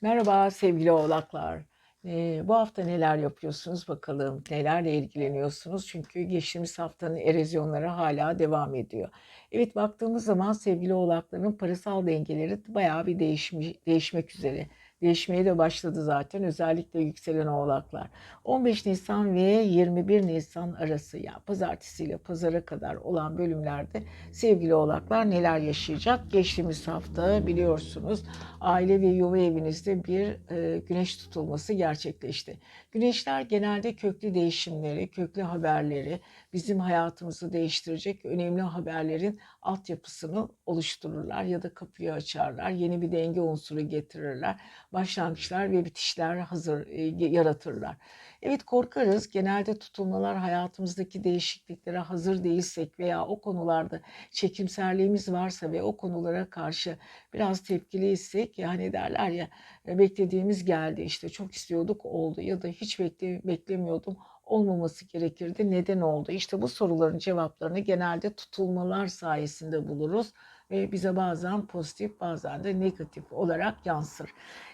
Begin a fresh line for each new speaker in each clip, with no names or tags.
Merhaba sevgili oğlaklar. Ee, bu hafta neler yapıyorsunuz bakalım, nelerle ilgileniyorsunuz? Çünkü geçtiğimiz haftanın erozyonları hala devam ediyor. Evet baktığımız zaman sevgili oğlakların parasal dengeleri bayağı bir değişmiş, değişmek üzere. Değişmeye de başladı zaten özellikle yükselen oğlaklar. 15 Nisan ve 21 Nisan arası ya pazartesi ile pazara kadar olan bölümlerde sevgili oğlaklar neler yaşayacak? Geçtiğimiz hafta biliyorsunuz aile ve yuva evinizde bir e, güneş tutulması gerçekleşti. Güneşler genelde köklü değişimleri, köklü haberleri, bizim hayatımızı değiştirecek önemli haberlerin altyapısını oluştururlar ya da kapıyı açarlar, yeni bir denge unsuru getirirler, başlangıçlar ve bitişler hazır e, yaratırlar. Evet korkarız genelde tutulmalar hayatımızdaki değişikliklere hazır değilsek veya o konularda çekimserliğimiz varsa ve o konulara karşı biraz tepkiliysek yani derler ya beklediğimiz geldi işte çok istiyorduk oldu ya da hiç bekle, beklemiyordum olmaması gerekirdi. Neden oldu? İşte bu soruların cevaplarını genelde tutulmalar sayesinde buluruz ve bize bazen pozitif bazen de negatif olarak yansır.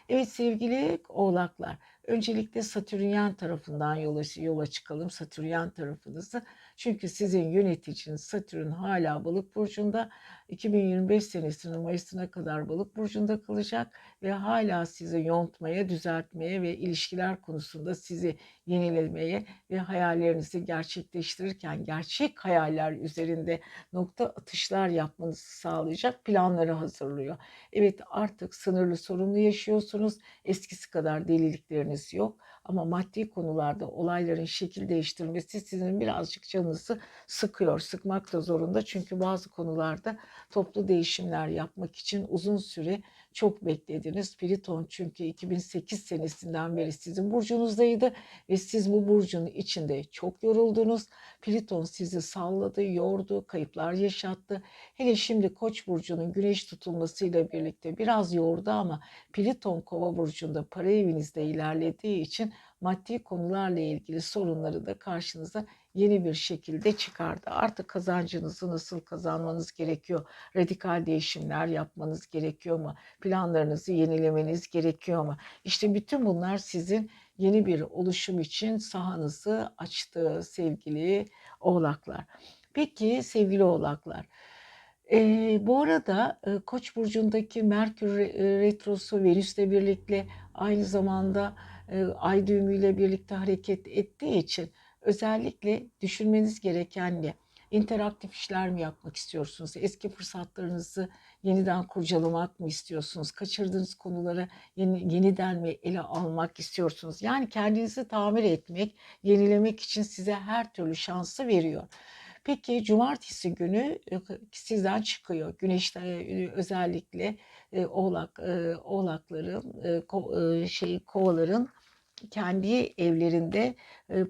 Evet sevgili oğlaklar, öncelikle Satürnyen tarafından yola, yola çıkalım, Satürnyen tarafınızı. Çünkü sizin yöneticiniz Satürn hala balık burcunda 2025 senesinin Mayıs'ına kadar balık burcunda kalacak ve hala sizi yontmaya, düzeltmeye ve ilişkiler konusunda sizi yenilemeye ve hayallerinizi gerçekleştirirken gerçek hayaller üzerinde nokta atışlar yapmanızı sağlayacak planları hazırlıyor. Evet artık sınırlı sorunlu yaşıyorsunuz. Eskisi kadar delilikleriniz presenciou ama maddi konularda olayların şekil değiştirmesi sizin birazcık canınızı sıkıyor. Sıkmak da zorunda çünkü bazı konularda toplu değişimler yapmak için uzun süre çok beklediniz. Pliton çünkü 2008 senesinden beri sizin burcunuzdaydı ve siz bu burcun içinde çok yoruldunuz. Pliton sizi salladı, yordu, kayıplar yaşattı. Hele şimdi Koç burcunun güneş tutulmasıyla birlikte biraz yordu ama Pliton Kova burcunda para evinizde ilerlediği için maddi konularla ilgili sorunları da karşınıza yeni bir şekilde çıkardı. Artık kazancınızı nasıl kazanmanız gerekiyor? Radikal değişimler yapmanız gerekiyor mu? Planlarınızı yenilemeniz gerekiyor mu? İşte bütün bunlar sizin yeni bir oluşum için sahanızı açtı sevgili oğlaklar. Peki sevgili oğlaklar, e, bu arada e, Koç burcundaki Merkür retrosu Venüs'le birlikte aynı zamanda e, ay düğümüyle birlikte hareket ettiği için özellikle düşünmeniz gereken ne? İnteraktif işler mi yapmak istiyorsunuz? Eski fırsatlarınızı yeniden kurcalamak mı istiyorsunuz? Kaçırdığınız konuları yeni, yeniden mi ele almak istiyorsunuz? Yani kendinizi tamir etmek, yenilemek için size her türlü şansı veriyor. Peki cumartesi günü sizden çıkıyor. Güneşte özellikle oğlak oğlakların şey kovaların kendi evlerinde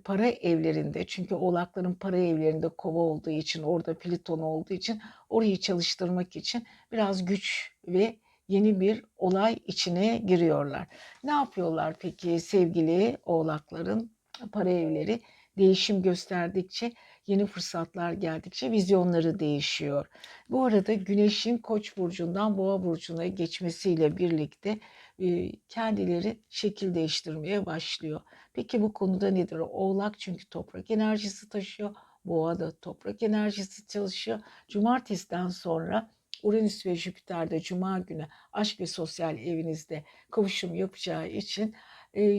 para evlerinde çünkü oğlakların para evlerinde kova olduğu için orada Plüton olduğu için orayı çalıştırmak için biraz güç ve yeni bir olay içine giriyorlar. Ne yapıyorlar peki sevgili oğlakların para evleri değişim gösterdikçe yeni fırsatlar geldikçe vizyonları değişiyor. Bu arada Güneş'in Koç burcundan Boğa burcuna geçmesiyle birlikte kendileri şekil değiştirmeye başlıyor. Peki bu konuda nedir? Oğlak çünkü toprak enerjisi taşıyor. Boğa da toprak enerjisi çalışıyor. Cumartesiden sonra Uranüs ve Jüpiter de Cuma günü aşk ve sosyal evinizde kavuşum yapacağı için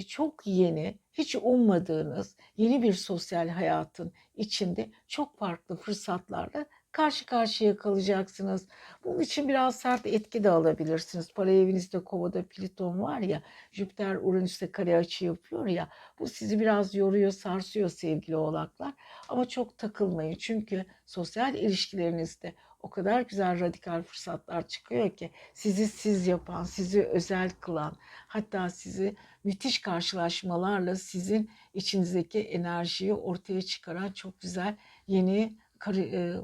çok yeni, hiç ummadığınız yeni bir sosyal hayatın içinde çok farklı fırsatlarla karşı karşıya kalacaksınız. Bunun için biraz sert etki de alabilirsiniz. Para evinizde kovada Plüton var ya, Jüpiter Uranüs'te kare açı yapıyor ya. Bu sizi biraz yoruyor, sarsıyor sevgili oğlaklar. Ama çok takılmayın çünkü sosyal ilişkilerinizde o kadar güzel radikal fırsatlar çıkıyor ki sizi siz yapan, sizi özel kılan, hatta sizi müthiş karşılaşmalarla sizin içinizdeki enerjiyi ortaya çıkaran çok güzel yeni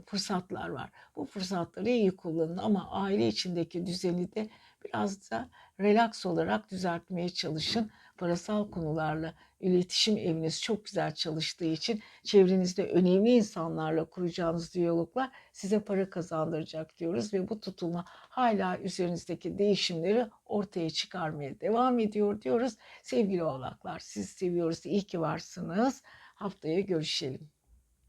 fırsatlar var. Bu fırsatları iyi kullanın ama aile içindeki düzeni de biraz da relax olarak düzeltmeye çalışın. Parasal konularla iletişim eviniz çok güzel çalıştığı için çevrenizde önemli insanlarla kuracağınız diyaloglar size para kazandıracak diyoruz ve bu tutulma hala üzerinizdeki değişimleri ortaya çıkarmaya devam ediyor diyoruz. Sevgili oğlaklar sizi seviyoruz. İyi ki varsınız. Haftaya görüşelim.